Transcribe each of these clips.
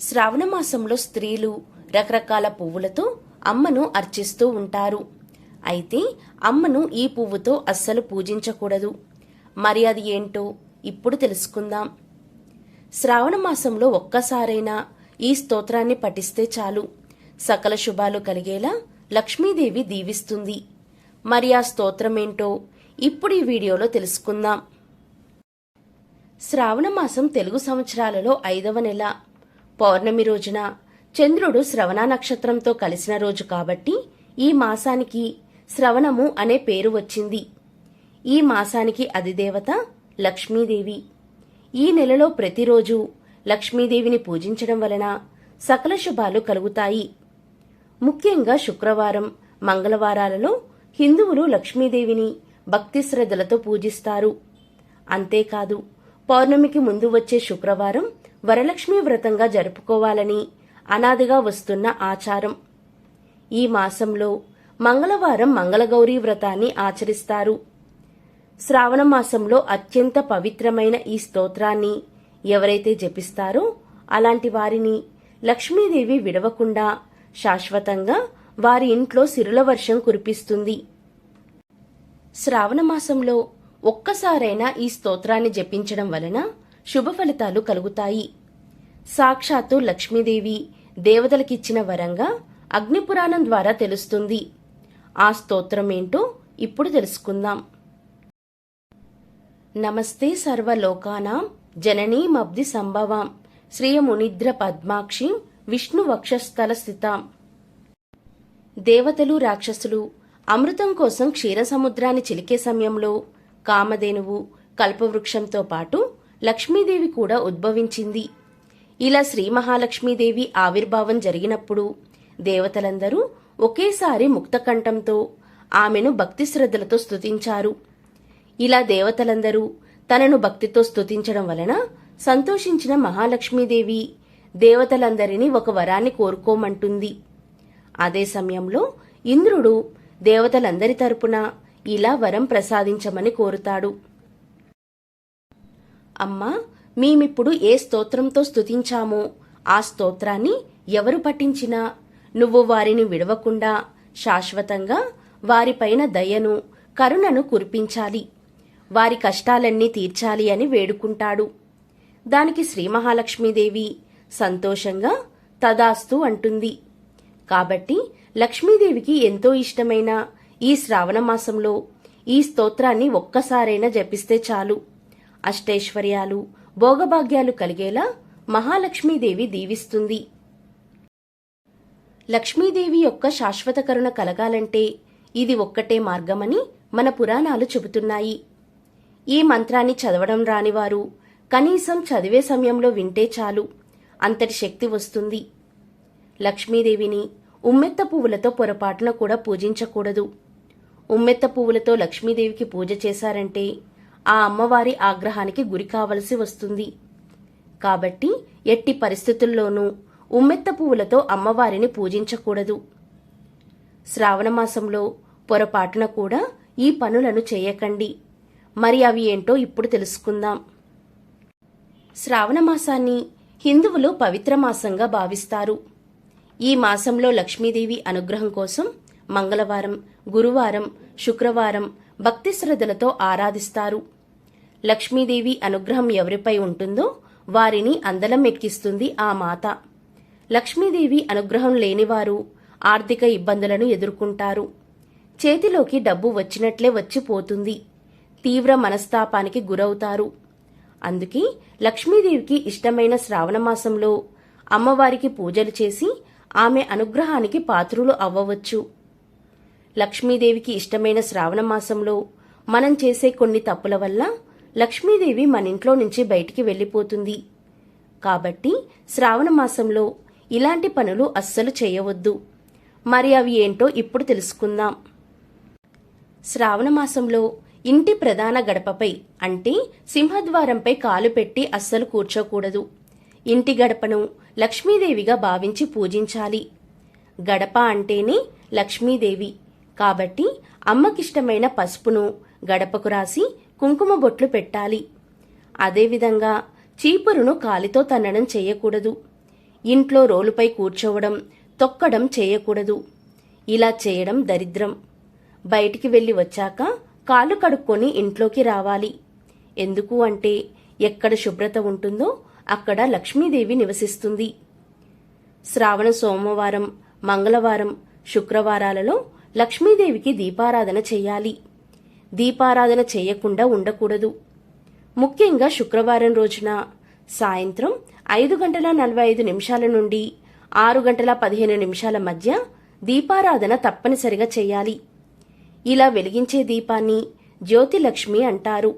శ్రావణ మాసంలో స్త్రీలు రకరకాల పువ్వులతో అమ్మను అర్చిస్తూ ఉంటారు. అయితే అమ్మను ఈ పువ్వుతో అస్సలు పూజించకూడదు. మరి అది ఏంటో ఇప్పుడు తెలుసుకుందాం. శ్రావణ మాసంలో ఒక్కసారైనా ఈ స్తోత్రాన్ని పఠిస్తే చాలు. సకల శుభాలు కలిగేలా లక్ష్మీదేవి దీవిస్తుంది. మరి ఆ స్తోత్రమేంటో ఇప్పుడు ఈ వీడియోలో తెలుసుకుందాం. శ్రావణ మాసం తెలుగు సంవత్సరాలలో ఐదవ నెల. పౌర్ణమి రోజున చంద్రుడు శ్రవణ నక్షత్రంతో కలిసిన రోజు కాబట్టి ఈ మాసానికి శ్రవణము అనే పేరు వచ్చింది. ఈ మాసానికి అధిదేవత లక్ష్మీదేవి. ఈ నెలలో ప్రతిరోజు లక్ష్మీదేవిని పూజించడం వలన సకల శుభాలు కలుగుతాయి. ముఖ్యంగా శుక్రవారం మంగళవారాలలో హిందువులు లక్ష్మీదేవిని భక్తి శ్రద్ధలతో పూజిస్తారు. అంతేకాదు పౌర్ణమికి ముందు వచ్చే శుక్రవారం వరలక్ష్మి వ్రతంగా జరుపుకోవాలని అనాదిగా వస్తున్న ఆచారం. ఈ మాసంలో మంగళవారం మంగళగౌరీ వ్రతాన్ని ఆచరిస్తారు. శ్రావణ మాసంలో అత్యంత పవిత్రమైన ఈ స్తోత్రాన్ని ఎవరైతే జపిస్తారో అలాంటి వారిని లక్ష్మీదేవి విడవకుండా శాశ్వతంగా వారి ఇంట్లో సిరుల వర్షం కురిపిస్తుంది. శ్రావణ మాసంలో ఒక్కసారైనా ఈ స్తోత్రాన్ని జపించడం వలన శుభ ఫలితాలు కలుగుతాయి. సాక్షాత్తు లక్ష్మీదేవి దేవతలకిచ్చిన వరంగా అగ్నిపురాణం ద్వారా తెలుస్తుంది. ఆ స్తోత్రం ఏంటో ఇప్పుడు తెలుసుకుందాం. నమస్తే సర్వలోకానాం జననీమబ్ది సంభవాం శ్రీయమునిద్ర పద్మాక్షి విష్ణు వక్షస్థల స్థితాం. దేవతలు రాక్షసులు అమృతం కోసం క్షీరసముద్రాన్ని చిలికే సమయంలో కామధేనువు కల్పవృక్షంతో పాటు లక్ష్మీదేవి కూడా ఉద్భవించింది. ఇలా శ్రీ మహాలక్ష్మీదేవి ఆవిర్భావం జరిగినప్పుడు దేవతలందరూ ఒకేసారి ముక్తకంఠంతో ఆమెను భక్తి శ్రద్ధలతో స్తుతించారు. ఇలా దేవతలందరూ తనను భక్తితో స్తుతించడం వలన సంతోషించిన మహాలక్ష్మీదేవి దేవతలందరినీ ఒక వరాన్ని కోరుకోమంటుంది. అదే సమయంలో ఇంద్రుడు దేవతలందరి తరపున ఇలా వరం ప్రసాదించమని కోరుతాడు. అమ్మా మేమిప్పుడు ఏ స్తోత్రంతో స్తుతించామో ఆ స్తోత్రాన్ని ఎవరు పఠించినా? నువ్వు వారిని విడవకుండా శాశ్వతంగా వారిపైన దయను కరుణను కురిపించాలి. వారి కష్టాలన్నీ తీర్చాలి అని వేడుకుంటాడు. దానికి శ్రీ మహాలక్ష్మీదేవి సంతోషంగా తదాస్తు అంటుంది. కాబట్టి లక్ష్మీదేవికి ఎంతో ఇష్టమైన ఈ శ్రావణ మాసంలో ఈ స్తోత్రాన్ని ఒక్కసారైనా జపిస్తే చాలు. అష్టైశ్వర్యాలు భోగభాగ్యాలు కలిగేలా మహాలక్ష్మీదేవి దీవిస్తుంది. లక్ష్మీదేవి యొక్క శాశ్వత కరుణ కలగాలంటే ఇది ఒక్కటే మార్గమని మన పురాణాలు చెబుతున్నాయి. ఈ మంత్రాన్ని చదవడం రానివారు కనీసం చదివే సమయంలో వింటే చాలు. అంతటి శక్తి వస్తుంది. లక్ష్మీదేవిని ఉమ్మెత్త పువ్వులతో పొరపాటున కూడా పూజించకూడదు. ఉమ్మెత్త పువ్వులతో లక్ష్మీదేవికి పూజ చేశారంటే ఆ అమ్మవారి ఆగ్రహానికి గురి కావలసి వస్తుంది. కాబట్టి ఎట్టి పరిస్థితుల్లోనూ ఉమ్మెత్త పువ్వులతో అమ్మవారిని పూజించకూడదు. శ్రావణ మాసంలో పొరపాటున కూడా ఈ పనులను చేయకండి. మరి అవి ఏంటో ఇప్పుడు తెలుసుకుందాం. శ్రావణ మాసాన్ని హిందువులు పవిత్ర మాసంగా భావిస్తారు. ఈ మాసంలో లక్ష్మీదేవి అనుగ్రహం కోసం మంగళవారం గురువారం శుక్రవారం భక్తి శ్రద్ధలతో ఆరాధిస్తారు. లక్ష్మీదేవి అనుగ్రహం ఎవరిపై ఉంటుందో వారిని అందలం ఎక్కిస్తుంది ఆ మాత. లక్ష్మీదేవి అనుగ్రహం లేనివారు ఆర్థిక ఇబ్బందులను ఎదుర్కొంటారు. చేతిలోకి డబ్బు వచ్చినట్లే వచ్చిపోతుంది. తీవ్ర మనస్తాపానికి గురవుతారు. అందుకే లక్ష్మీదేవికి ఇష్టమైన శ్రావణమాసంలో అమ్మవారికి పూజలు చేసి ఆమె అనుగ్రహానికి పాత్రులు అవ్వవచ్చు. లక్ష్మీదేవికి ఇష్టమైన శ్రావణ మాసంలో మనం చేసే కొన్ని తప్పుల వల్ల లక్ష్మీదేవి మన ఇంట్లో నుంచి బయటికి వెళ్ళిపోతుంది. కాబట్టి శ్రావణ మాసంలో ఇలాంటి పనులు అస్సలు చేయవద్దు. మరి అవి ఏంటో ఇప్పుడు తెలుసుకుందాం. శ్రావణ మాసంలో ఇంటి ప్రధాన గడపపై అంటే సింహద్వారంపై కాలు పెట్టి అస్సలు కూర్చోకూడదు. ఇంటి గడపను లక్ష్మీదేవిగా భావించి పూజించాలి. గడప అంటేనే లక్ష్మీదేవి. కాబట్టి అమ్మకిష్టమైన పసుపును గడపకు రాసి కుంకుమ బొట్లు పెట్టాలి. అదేవిధంగా చీపురును కాలితో తన్నడం చేయకూడదు. ఇంట్లో రోలుపై కూర్చోవడం తొక్కడం చేయకూడదు. ఇలా చేయడం దరిద్రం. బయటికి వెళ్ళి వచ్చాక కాళ్ళు కడుక్కొని ఇంట్లోకి రావాలి. ఎందుకు అంటే ఎక్కడ శుభ్రత ఉంటుందో అక్కడ లక్ష్మీదేవి నివసిస్తుంది. శ్రావణ సోమవారం మంగళవారం శుక్రవారాలలో లక్ష్మీదేవికి దీపారాధన చేయాలి. దీపారాధన చేయకుండా ఉండకూడదు. ముఖ్యంగా శుక్రవారం రోజున సాయంత్రం ఐదు గంటల నలభై ఐదు నిమిషాల నుండి ఆరు గంటల పదిహేను నిమిషాల మధ్య దీపారాధన తప్పనిసరిగా చేయాలి. ఇలా వెలిగించే దీపాన్ని జ్యోతిలక్ష్మి అంటారు.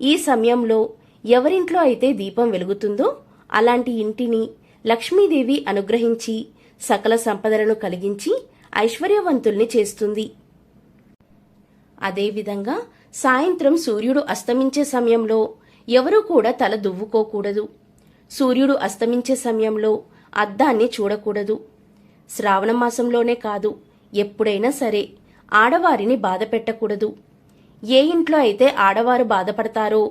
ఈ సమయంలో ఎవరింట్లో అయితే దీపం వెలుగుతుందో అలాంటి ఇంటిని లక్ష్మీదేవి అనుగ్రహించి సకల సంపదలను కలిగించి ఐశ్వర్యవంతుల్ని చేస్తుంది. అదేవిధంగా సాయంత్రం సూర్యుడు అస్తమించే సమయంలో ఎవరూ కూడా తల దువ్వుకోకూడదు. సూర్యుడు అస్తమించే సమయంలో అద్దాన్ని చూడకూడదు. శ్రావణ మాసంలోనే కాదు ఎప్పుడైనా సరే ఆడవారిని బాధ పెట్టకూడదు. ఏ ఇంట్లో అయితే ఆడవారు బాధపడతారో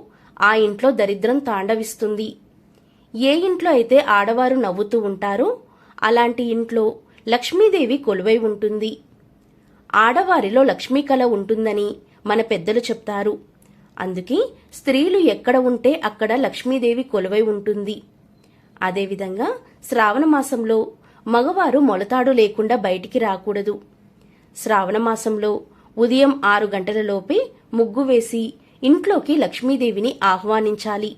ఆ ఇంట్లో దరిద్రం తాండవిస్తుంది. ఏ ఇంట్లో అయితే ఆడవారు నవ్వుతూ ఉంటారో అలాంటి ఇంట్లో లక్ష్మీదేవి కొలువై ఉంటుంది. ఆడవారిలో లక్ష్మీ కళ ఉంటుందని మన పెద్దలు చెప్తారు. అందుకే స్త్రీలు ఎక్కడ ఉంటే అక్కడ లక్ష్మీదేవి కొలువై ఉంటుంది. అదేవిధంగా శ్రావణ మాసంలో మగవారు మొలతాడు లేకుండా బయటికి రాకూడదు. శ్రావణ మాసంలో ఉదయం ఆరు గంటలలోపే ముగ్గు వేసి ఇంట్లోకి లక్ష్మీదేవిని ఆహ్వానించాలి.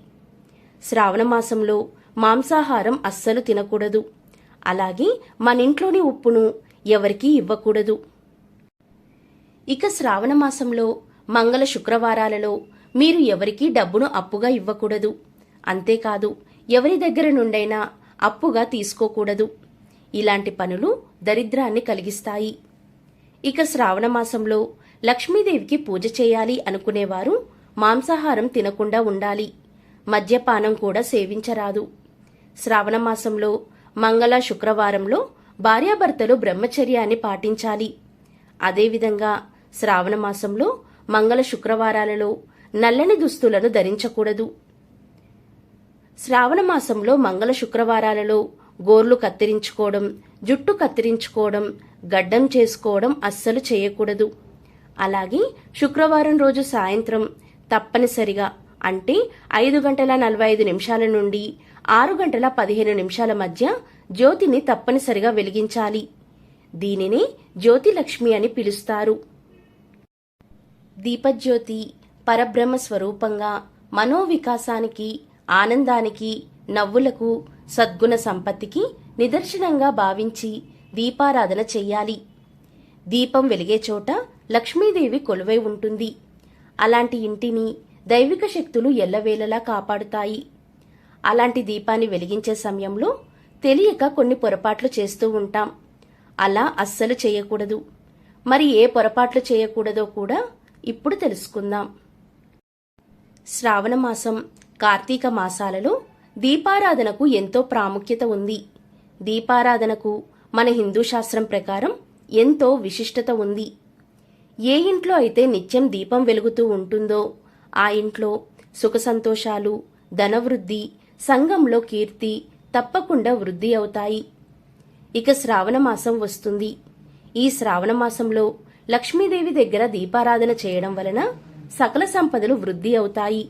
శ్రావణ మాసంలో మాంసాహారం అస్సలు తినకూడదు. అలాగే మన ఇంట్లోని ఉప్పును ఎవరికీ ఇవ్వకూడదు. ఇక శ్రావణ మాసంలో మంగళ శుక్రవారాలలో మీరు ఎవరికీ డబ్బును అప్పుగా ఇవ్వకూడదు. అంతేకాదు ఎవరి దగ్గర నుండైనా అప్పుగా తీసుకోకూడదు. ఇలాంటి పనులు దరిద్రాన్ని కలిగిస్తాయి. ఇక శ్రావణ మాసంలో లక్ష్మీదేవికి పూజ చేయాలి అనుకునేవారు మాంసాహారం తినకుండా ఉండాలి. మద్యపానం కూడా సేవించరాదు. శ్రావణ మాసంలో మంగళ శుక్రవారంలో భార్యాభర్తలు బ్రహ్మచర్యాన్ని పాటించాలి. అదేవిధంగా శ్రావణ మాసంలో మంగళ శుక్రవారాలలో నల్లని దుస్తులను ధరించకూడదు. శ్రావణ మాసంలో మంగళ శుక్రవారాలలో గోర్లు కత్తిరించుకోవడం జుట్టు కత్తిరించుకోవడం గడ్డం చేసుకోవడం అస్సలు చేయకూడదు. అలాగే శుక్రవారం రోజు సాయంత్రం తప్పనిసరిగా అంటే ఐదు గంటల నలభై ఐదు నిమిషాల నుండి ఆరు గంటల పదిహేను నిమిషాల మధ్య జ్యోతిని తప్పనిసరిగా వెలిగించాలి. దీనిని జ్యోతిలక్ష్మి అని పిలుస్తారు. దీపజ్యోతి పరబ్రహ్మ స్వరూపంగా మనోవికాసానికి ఆనందానికి నవ్వులకు సద్గుణ సంపత్తికి నిదర్శనంగా భావించి దీపారాధన చెయ్యాలి. దీపం వెలిగే చోట లక్ష్మీదేవి కొలువై ఉంటుంది. అలాంటి ఇంటిని దైవిక శక్తులు ఎల్లవేళలా కాపాడుతాయి. అలాంటి దీపాన్ని వెలిగించే సమయంలో తెలియక కొన్ని పొరపాట్లు చేస్తూ ఉంటాం. అలా అస్సలు చేయకూడదు. మరి ఏ పొరపాట్లు చేయకూడదో కూడా ఇప్పుడు తెలుసుకుందాం. శ్రావణ మాసం కార్తీక మాసాలలో దీపారాధనకు ఎంతో ప్రాముఖ్యత ఉంది. దీపారాధనకు మన హిందూ శాస్త్రం ప్రకారం ఎంతో విశిష్టత ఉంది. ఏ ఇంట్లో అయితే నిత్యం దీపం వెలుగుతూ ఉంటుందో ఆ ఇంట్లో సుఖ సంతోషాలు ధనవృద్ధి సంఘంలో కీర్తి తప్పకుండా వృద్ధి అవుతాయి. ఇక శ్రావణ మాసం వస్తుంది. ఈ శ్రావణ మాసంలో లక్ష్మీదేవి దగ్గర దీపారాధన చేయడం వలన సకల సంపదలు వృద్ధి అవుతాయి.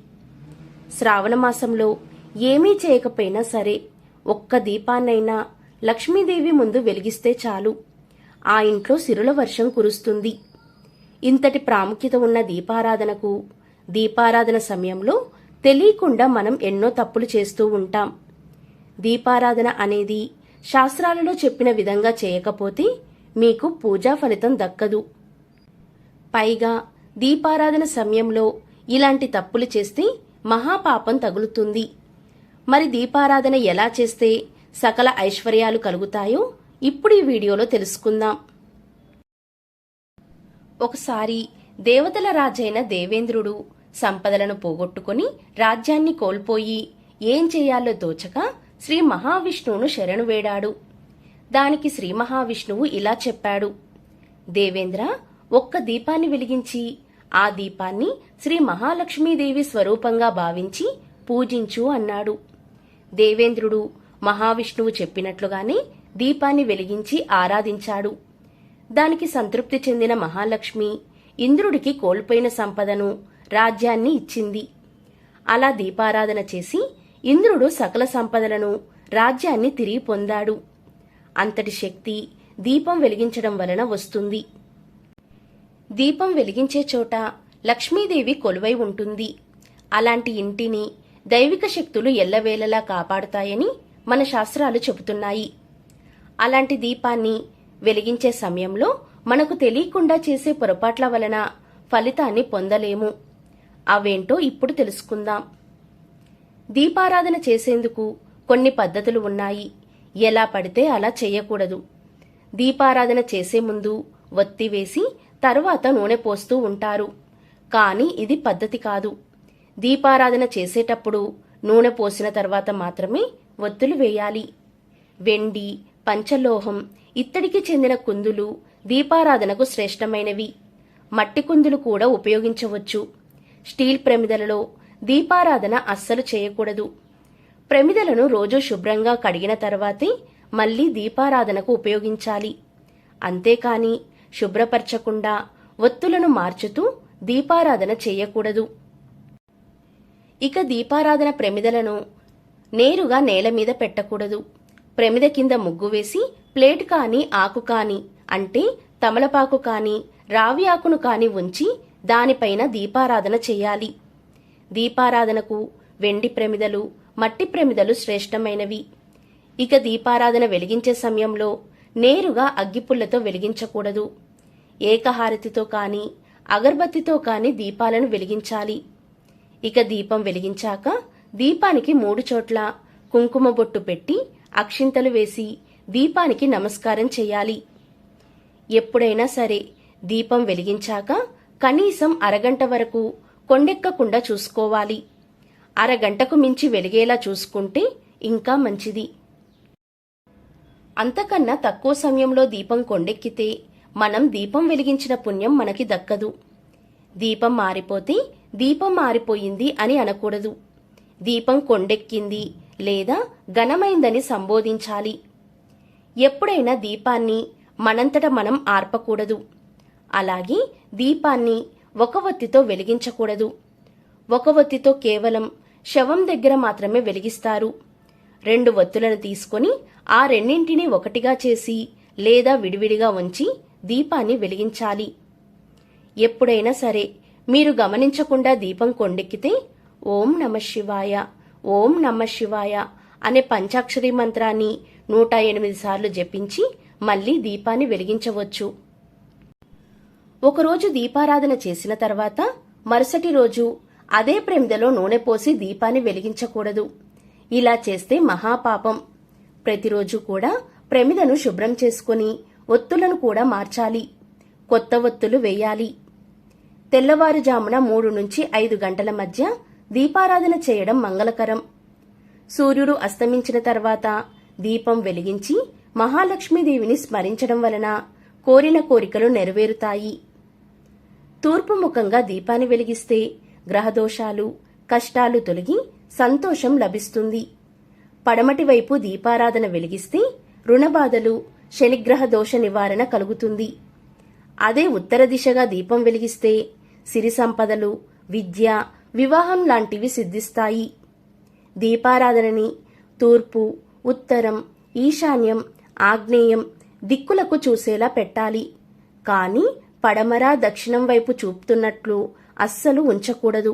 శ్రావణ మాసంలో ఏమీ చేయకపోయినా సరే ఒక్క దీపాన్నైనా లక్ష్మీదేవి ముందు వెలిగిస్తే చాలు. ఆ ఇంట్లో సిరుల వర్షం కురుస్తుంది. ఇంతటి ప్రాముఖ్యత ఉన్న దీపారాధనకు దీపారాధన సమయంలో తెలియకుండా మనం ఎన్నో తప్పులు చేస్తూ ఉంటాం. దీపారాధన అనేది శాస్త్రాలలో చెప్పిన విధంగా చేయకపోతే మీకు పూజా ఫలితం దక్కదు. పైగా దీపారాధన సమయంలో ఇలాంటి తప్పులు చేస్తే మహాపాపం తగులుతుంది. మరి దీపారాధన ఎలా చేస్తే సకల ఐశ్వర్యాలు కలుగుతాయో ఇప్పుడు ఈ వీడియోలో తెలుసుకుందాం. ఒకసారి దేవతల రాజైన దేవేంద్రుడు సంపదలను పోగొట్టుకుని రాజ్యాన్ని కోల్పోయి ఏం చేయాలో తోచక శ్రీ మహావిష్ణువును శరణు వేడాడు. దానికి శ్రీ మహావిష్ణువు ఇలా చెప్పాడు. దేవేంద్ర ఒక్క దీపాన్ని వెలిగించి ఆ దీపాన్ని శ్రీ మహాలక్ష్మీదేవి స్వరూపంగా భావించి పూజించు అన్నాడు. దేవేంద్రుడు మహావిష్ణువు చెప్పినట్లుగానే దీపాన్ని వెలిగించి ఆరాధించాడు. దానికి సంతృప్తి చెందిన మహాలక్ష్మి ఇంద్రుడికి కోల్పోయిన సంపదను రాజ్యాన్ని ఇచ్చింది. అలా దీపారాధన చేసి ఇంద్రుడు సకల సంపదలను రాజ్యాన్ని తిరిగి పొందాడు. అంతటి శక్తి దీపం వెలిగించడం వలన వస్తుంది. దీపం వెలిగించే చోట లక్ష్మీదేవి కొలువై ఉంటుంది. అలాంటి ఇంటిని దైవిక శక్తులు ఎల్లవేళలా కాపాడుతాయని మన శాస్త్రాలు చెబుతున్నాయి. అలాంటి దీపాన్ని వెలిగించే సమయంలో మనకు తెలియకుండా చేసే పొరపాట్ల వలన ఫలితాన్ని పొందలేము. అవేంటో ఇప్పుడు తెలుసుకుందాం. దీపారాధన చేసేందుకు కొన్ని పద్ధతులు ఉన్నాయి. ఎలా పడితే అలా చేయకూడదు. దీపారాధన చేసే ముందు ఒత్తి వేసి తరువాత నూనె పోస్తూ ఉంటారు. కానీ ఇది పద్ధతి కాదు. దీపారాధన చేసేటప్పుడు నూనె పోసిన తర్వాత మాత్రమే ఒత్తులు వేయాలి. వెండి పంచలోహం ఇత్తడికి చెందిన కుందులు దీపారాధనకు శ్రేష్టమైనవి. మట్టి కుందులు కూడా ఉపయోగించవచ్చు. స్టీల్ ప్రమిదలలో దీపారాధన అస్సలు చేయకూడదు. ప్రమిదలను రోజు శుభ్రంగా కడిగిన తర్వాతే మళ్ళీ దీపారాధనకు ఉపయోగించాలి. అంతేకాని శుభ్రపరచకుండా ఒత్తులను మార్చుతూ దీపారాధన చేయకూడదు. ఇక దీపారాధన ప్రమిదలను నేరుగా నేల మీద పెట్టకూడదు. ప్రమిద కింద ముగ్గు వేసి ప్లేట్ కాని ఆకు కాని అంటే తమలపాకు కాని రావి ఆకును కాని ఉంచి దానిపైన దీపారాధన చేయాలి. దీపారాధనకు వెండి ప్రమిదలు మట్టి ప్రమిదలు శ్రేష్టమైనవి. ఇక దీపారాధన వెలిగించే సమయంలో నేరుగా అగ్గిపుల్లతో వెలిగించకూడదు. ఏకహారతితో కాని అగర్బత్తితో కాని దీపాలను వెలిగించాలి. ఇక దీపం వెలిగించాక దీపానికి మూడు చోట్ల కుంకుమ బొట్టు పెట్టి అక్షింతలు వేసి దీపానికి నమస్కారం చేయాలి. ఎప్పుడైనా సరే దీపం వెలిగించాక కనీసం అరగంట వరకు కొండెక్కకుండా చూసుకోవాలి. అరగంటకు మించి వెలిగేలా చూసుకుంటే ఇంకా మంచిది. అంతకన్నా తక్కువ సమయంలో దీపం కొండెక్కితే మనం దీపం వెలిగించిన పుణ్యం మనకి దక్కదు. దీపం మారిపోతే దీపం మారిపోయింది అని అనకూడదు. దీపం కొండెక్కింది లేదా ఘనమైందని సంబోధించాలి. ఎప్పుడైనా దీపాన్ని మనంతట మనం ఆర్పకూడదు. అలాగే దీపాన్ని ఒక ఒత్తితో వెలిగించకూడదు. ఒక ఒత్తితో కేవలం శవం దగ్గర మాత్రమే వెలిగిస్తారు. రెండు ఒత్తులను తీసుకొని ఆ రెండింటినీ ఒకటిగా చేసి లేదా విడివిడిగా ఉంచి దీపాన్ని వెలిగించాలి. ఎప్పుడైనా సరే మీరు గమనించకుండా దీపం కొండెక్కితే ఓం నమ శివాయ ఓం నమ శివాయ అనే పంచాక్షరి మంత్రాన్ని నూట ఎనిమిది సార్లు జపించి మళ్ళీ దీపాన్ని వెలిగించవచ్చు. ఒకరోజు దీపారాధన చేసిన తర్వాత మరుసటి రోజు అదే ప్రమిదలో నూనె పోసి దీపాన్ని వెలిగించకూడదు. ఇలా చేస్తే మహాపాపం. ప్రతిరోజు కూడా ప్రమిదను శుభ్రం చేసుకుని ఒత్తులను కూడా మార్చాలి. కొత్త ఒత్తులు వేయాలి. తెల్లవారుజామున మూడు నుంచి ఐదు గంటల మధ్య దీపారాధన చేయడం మంగళకరం. సూర్యుడు అస్తమించిన తర్వాత దీపం వెలిగించి మహాలక్ష్మీదేవిని స్మరించడం వలన కోరిన కోరికలు నెరవేరుతాయి. తూర్పు ముఖంగా దీపాన్ని వెలిగిస్తే గ్రహదోషాలు కష్టాలు తొలగి సంతోషం లభిస్తుంది. పడమటి వైపు దీపారాధన వెలిగిస్తే రుణబాధలు శనిగ్రహ దోష నివారణ కలుగుతుంది. అదే ఉత్తర దిశగా దీపం వెలిగిస్తే సిరి సంపదలు విద్య వివాహం లాంటివి సిద్ధిస్తాయి. దీపారాధనని తూర్పు ఉత్తరం ఈశాన్యం ఆగ్నేయం దిక్కులకు చూసేలా పెట్టాలి. కానీ పడమర దక్షిణం వైపు చూపుతున్నట్లు అస్సలు ఉంచకూడదు.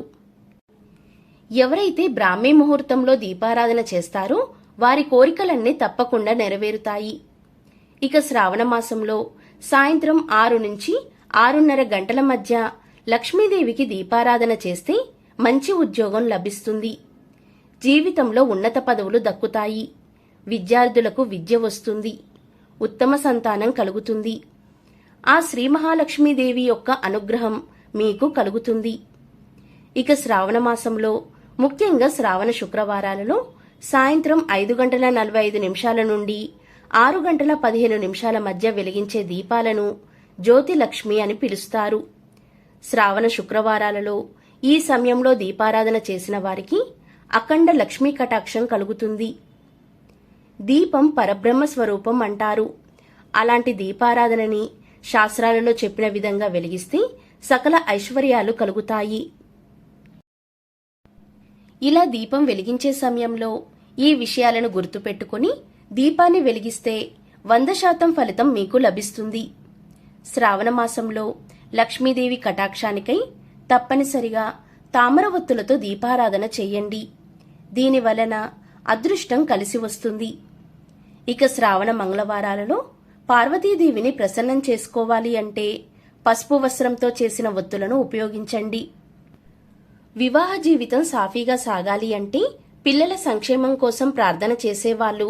ఎవరైతే బ్రాహ్మీ ముహూర్తంలో దీపారాధన చేస్తారో వారి కోరికలన్నీ తప్పకుండా నెరవేరుతాయి. ఇక శ్రావణ మాసంలో సాయంత్రం ఆరు నుంచి ఆరున్నర గంటల మధ్య లక్ష్మీదేవికి దీపారాధన చేస్తే మంచి ఉద్యోగం లభిస్తుంది. జీవితంలో ఉన్నత పదవులు దక్కుతాయి. విద్యార్థులకు విద్య వస్తుంది. ఉత్తమ సంతానం కలుగుతుంది. ఆ శ్రీ మహాలక్ష్మీదేవి యొక్క అనుగ్రహం మీకు కలుగుతుంది. ఇక శ్రావణ మాసంలో ముఖ్యంగా శ్రావణ శుక్రవారాలలో సాయంత్రం ఐదు గంటల నలభై ఐదు నిమిషాల నుండి ఆరు గంటల పదిహేను నిమిషాల మధ్య వెలిగించే దీపాలను జ్యోతిలక్ష్మి అని పిలుస్తారు. శ్రావణ శుక్రవారాలలో ఈ సమయంలో దీపారాధన చేసిన వారికి అఖండ లక్ష్మీ కటాక్షం కలుగుతుంది. దీపం పరబ్రహ్మ స్వరూపం అంటారు. అలాంటి దీపారాధనని శాస్త్రాలలో చెప్పిన విధంగా వెలిగిస్తే సకల ఐశ్వర్యాలు కలుగుతాయి. ఇలా దీపం వెలిగించే సమయంలో ఈ విషయాలను గుర్తుపెట్టుకుని దీపాన్ని వెలిగిస్తే వంద శాతం ఫలితం మీకు లభిస్తుంది. శ్రావణ మాసంలో లక్ష్మీదేవి కటాక్షానికై తప్పనిసరిగా తామర ఒత్తులతో దీపారాధన చెయ్యండి దీని వలన అదృష్టం కలిసి వస్తుంది. ఇక శ్రావణ మంగళవారాలలో పార్వతీదేవిని ప్రసన్నం చేసుకోవాలి అంటే పసుపు వస్త్రంతో చేసిన ఒత్తులను ఉపయోగించండి. వివాహ జీవితం సాఫీగా సాగాలి అంటే పిల్లల సంక్షేమం కోసం ప్రార్థన చేసేవాళ్ళు.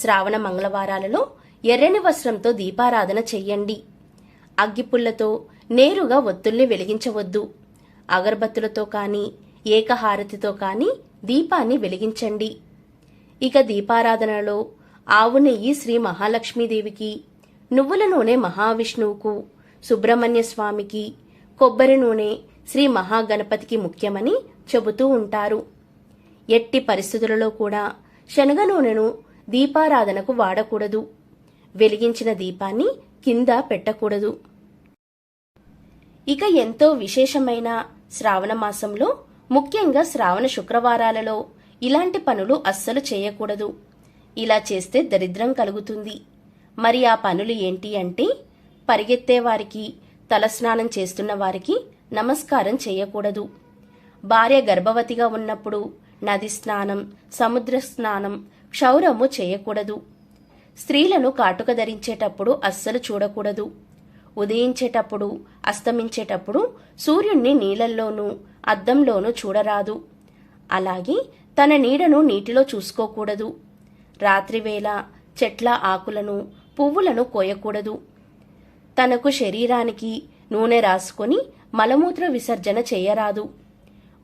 శ్రావణ మంగళవారాలలో ఎర్రని వస్త్రంతో దీపారాధన చెయ్యండి అగ్గిపుల్లతో నేరుగా ఒత్తుల్ని వెలిగించవద్దు. అగరబత్తులతో కానీ ఏకహారతితో కానీ దీపాన్ని వెలిగించండి. ఇక దీపారాధనలో ఆవు నెయ్యి శ్రీ మహాలక్ష్మీదేవికి నువ్వుల నూనె మహావిష్ణువుకు సుబ్రహ్మణ్య స్వామికి కొబ్బరి నూనె శ్రీ మహాగణపతికి ముఖ్యమని చెబుతూ ఉంటారు. ఎట్టి పరిస్థితులలో కూడా శనగ నూనెను దీపారాధనకు వాడకూడదు. వెలిగించిన దీపాన్ని కింద పెట్టకూడదు. ఇక ఎంతో విశేషమైన శ్రావణ మాసంలో ముఖ్యంగా శ్రావణ శుక్రవారాలలో ఇలాంటి పనులు అస్సలు చేయకూడదు. ఇలా చేస్తే దరిద్రం కలుగుతుంది. మరి ఆ పనులు ఏంటి అంటే పరిగెత్తే వారికి తలస్నానం చేస్తున్న వారికి నమస్కారం చేయకూడదు. భార్య గర్భవతిగా ఉన్నప్పుడు నది స్నానం సముద్ర స్నానం క్షౌరము చేయకూడదు. స్త్రీలను కాటుక ధరించేటప్పుడు అస్సలు చూడకూడదు. ఉదయించేటప్పుడు అస్తమించేటప్పుడు సూర్యుణ్ణి నీళ్ళల్లోనూ అద్దంలోనూ చూడరాదు. అలాగే తన నీడను నీటిలో చూసుకోకూడదు. రాత్రివేళ చెట్ల ఆకులను పువ్వులను కోయకూడదు. తనకు శరీరానికి నూనె రాసుకొని మలమూత్ర విసర్జన చేయరాదు.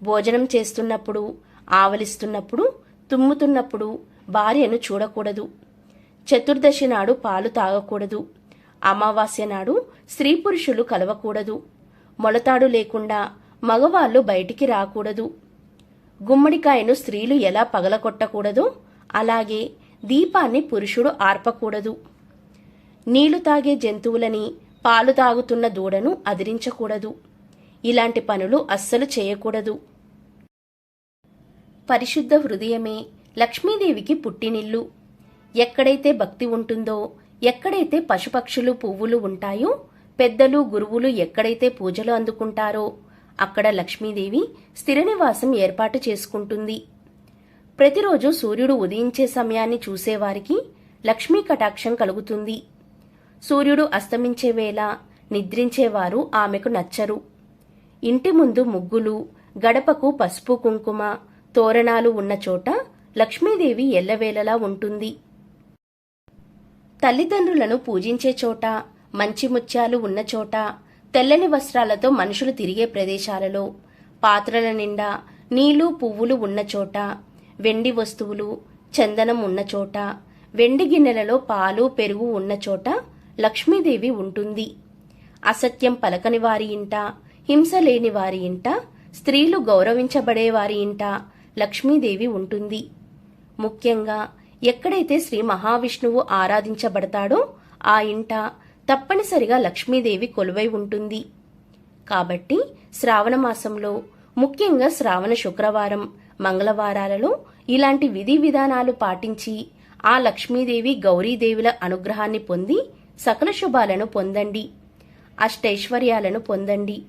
భోజనం చేస్తున్నప్పుడు ఆవలిస్తున్నప్పుడు తుమ్ముతున్నప్పుడు భార్యను చూడకూడదు. చతుర్దశి నాడు పాలు తాగకూడదు. అమావాస్య నాడు స్త్రీ పురుషులు కలవకూడదు. మొలతాడు లేకుండా మగవాళ్ళు బయటికి రాకూడదు. గుమ్మడికాయను స్త్రీలు ఎలా పగలగొట్టకూడదో అలాగే దీపాన్ని పురుషుడు ఆర్పకూడదు. నీళ్ళు తాగే జంతువులని పాలు తాగుతున్న దూడను అదిరించకూడదు. ఇలాంటి పనులు అస్సలు చేయకూడదు. పరిశుద్ధ హృదయమే లక్ష్మీదేవికి పుట్టినిల్లు. ఎక్కడైతే భక్తి ఉంటుందో ఎక్కడైతే పశుపక్షులు పువ్వులు ఉంటాయో పెద్దలు గురువులు ఎక్కడైతే పూజలు అందుకుంటారో అక్కడ లక్ష్మీదేవి స్థిర నివాసం ఏర్పాటు చేసుకుంటుంది. ప్రతిరోజు సూర్యుడు ఉదయించే సమయాన్ని చూసేవారికి లక్ష్మీ కటాక్షం కలుగుతుంది. సూర్యుడు అస్తమించే వేళ నిద్రించేవారు ఆమెకు నచ్చరు. ఇంటి ముందు ముగ్గులు గడపకు పసుపు కుంకుమ తోరణాలు ఉన్న చోట లక్ష్మీదేవి ఎల్లవేళలా ఉంటుంది. తల్లిదండ్రులను పూజించే చోట మంచి ముత్యాలు ఉన్న చోట తెల్లని వస్త్రాలతో మనుషులు తిరిగే ప్రదేశాలలో పాత్రల నిండా నీళ్ళు పువ్వులు ఉన్న చోట వెండి వస్తువులు చందనం ఉన్న చోట వెండి గిన్నెలలో పాలు పెరుగు ఉన్న చోట లక్ష్మీదేవి ఉంటుంది. అసత్యం పలకని వారి ఇంట హింస లేని వారి ఇంట స్త్రీలు గౌరవించబడే వారి ఇంట లక్ష్మీదేవి ఉంటుంది. ముఖ్యంగా ఎక్కడైతే శ్రీ మహావిష్ణువు ఆరాధించబడతాడో ఆ ఇంట తప్పనిసరిగా లక్ష్మీదేవి కొలువై ఉంటుంది. కాబట్టి శ్రావణ మాసంలో ముఖ్యంగా శ్రావణ శుక్రవారం మంగళవారాలలో ఇలాంటి విధి విధానాలు పాటించి ఆ లక్ష్మీదేవి గౌరీదేవుల అనుగ్రహాన్ని పొంది సకల శుభాలను పొందండి. అష్టైశ్వర్యాలను పొందండి.